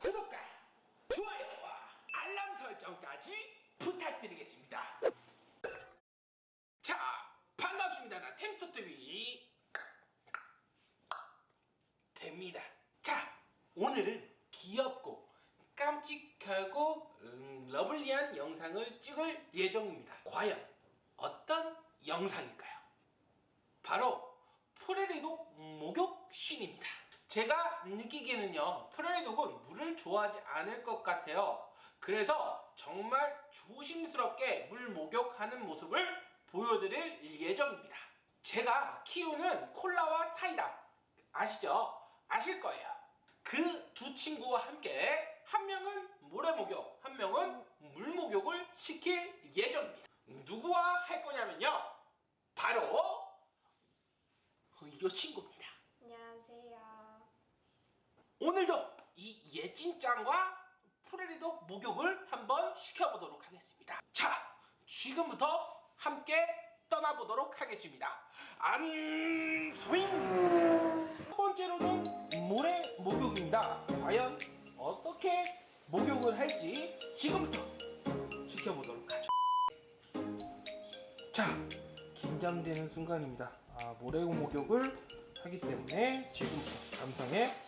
구독과 좋아요와 알람 설정까지 부탁드리겠습니다. 자, 반갑습니다. 나 템스토비 됩니다. 자, 오늘은 귀엽고 깜찍하고 음, 러블리한 영상을 찍을 예정입니다. 과연 어떤 영상일까요? 바로 프레리도 목욕 씬입니다. 제가 느끼기에는요, 프레리독은 물을 좋아하지 않을 것 같아요. 그래서 정말 조심스럽게 물 목욕하는 모습을 보여드릴 예정입니다. 제가 키우는 콜라와 사이다 아시죠? 아실 거예요. 그 두 친구와 함께 한 명은 모래 목욕, 한 명은 물 목욕을 시킬 예정입니다. 누구와 할 거냐면요, 바로 어, 이 친구입니다. 오늘도 이 예진짱과 프레리도 목욕을 한번 시켜보도록 하겠습니다. 자, 지금부터 함께 떠나보도록 하겠습니다. 안 스윙! 첫 번째로는 모래 목욕입니다. 과연 어떻게 목욕을 할지 지금부터 지켜보도록 하죠. 자, 긴장되는 순간입니다. 아, 모래 목욕을 하기 때문에 지금부터 감상해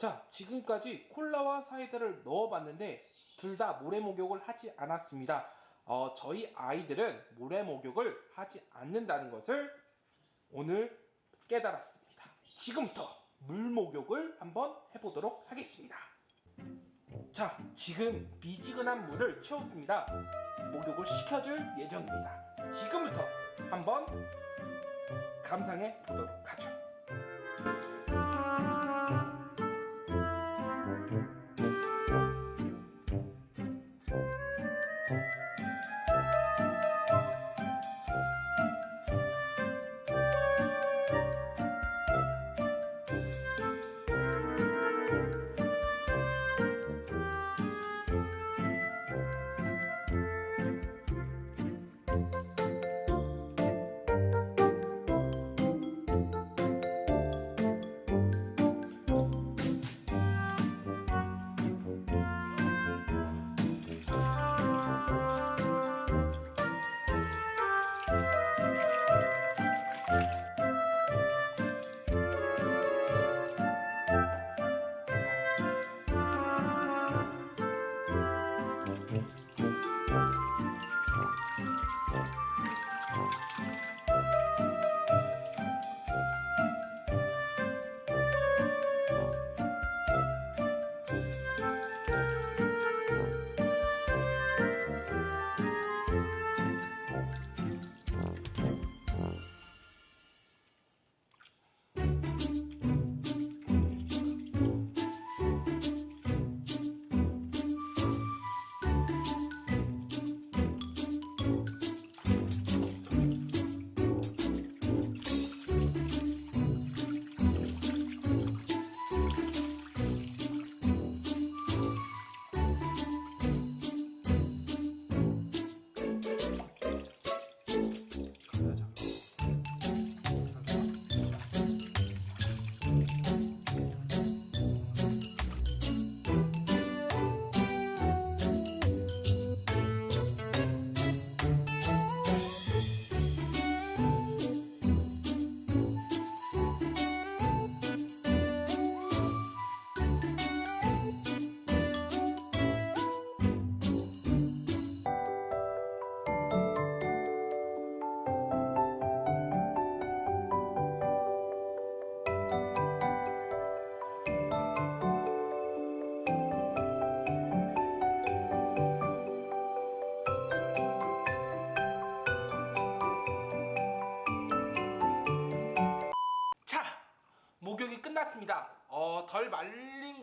자, 지금까지 콜라와 사이다를 넣어봤는데 둘 다 모래 목욕을 하지 않았습니다. 어, 저희 아이들은 모래 목욕을 하지 않는다는 것을 오늘 깨달았습니다. 지금부터 물 목욕을 한번 해보도록 하겠습니다. 자, 지금 미지근한 물을 채웠습니다. 목욕을 시켜줄 예정입니다. 지금부터 한번 감상해 보도록 하죠.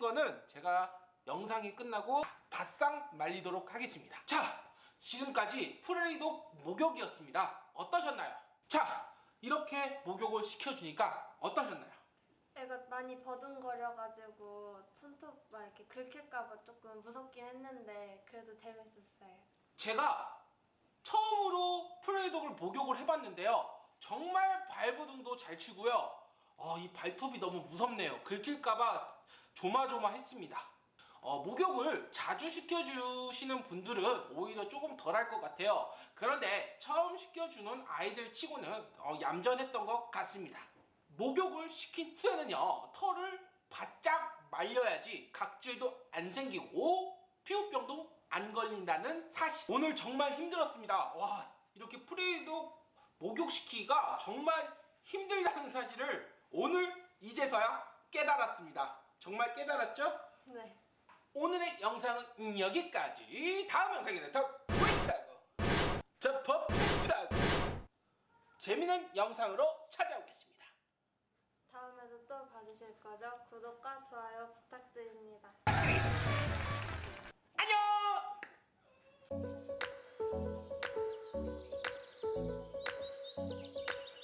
거는 제가 영상이 끝나고 바싹 말리도록 하겠습니다. 자, 지금까지 프레리독 목욕이었습니다. 어떠셨나요? 자, 이렇게 목욕을 시켜주니까 어떠셨나요? 애가 많이 버둥거려가지고 손톱 막 이렇게 긁힐까봐 조금 무섭긴 했는데 그래도 재밌었어요. 제가 처음으로 프레이독을 목욕을 해봤는데요. 정말 발버둥도 잘 치고요. 어, 이 발톱이 너무 무섭네요. 긁힐까봐 조마조마했습니다. 어, 목욕을 자주 시켜주시는 분들은 오히려 조금 덜할 것 같아요. 그런데 처음 시켜주는 아이들 치고는 어, 얌전했던 것 같습니다. 목욕을 시킨 후에는요, 털을 바짝 말려야지 각질도 안 생기고 피부병도 안 걸린다는 사실. 오늘 정말 힘들었습니다. 와, 이렇게 프리도 목욕시키기가 정말 힘들다는 사실을 오늘 이제서야 깨달았습니다. 정말 깨달았죠? 네. 오늘의 영상은 여기까지. 다음 영상에는 더 꿀하고 더 퍼펙트하고 재미있는 영상으로 찾아오겠습니다. 다음에도 또 봐주실 거죠? 구독과 좋아요 부탁드립니다.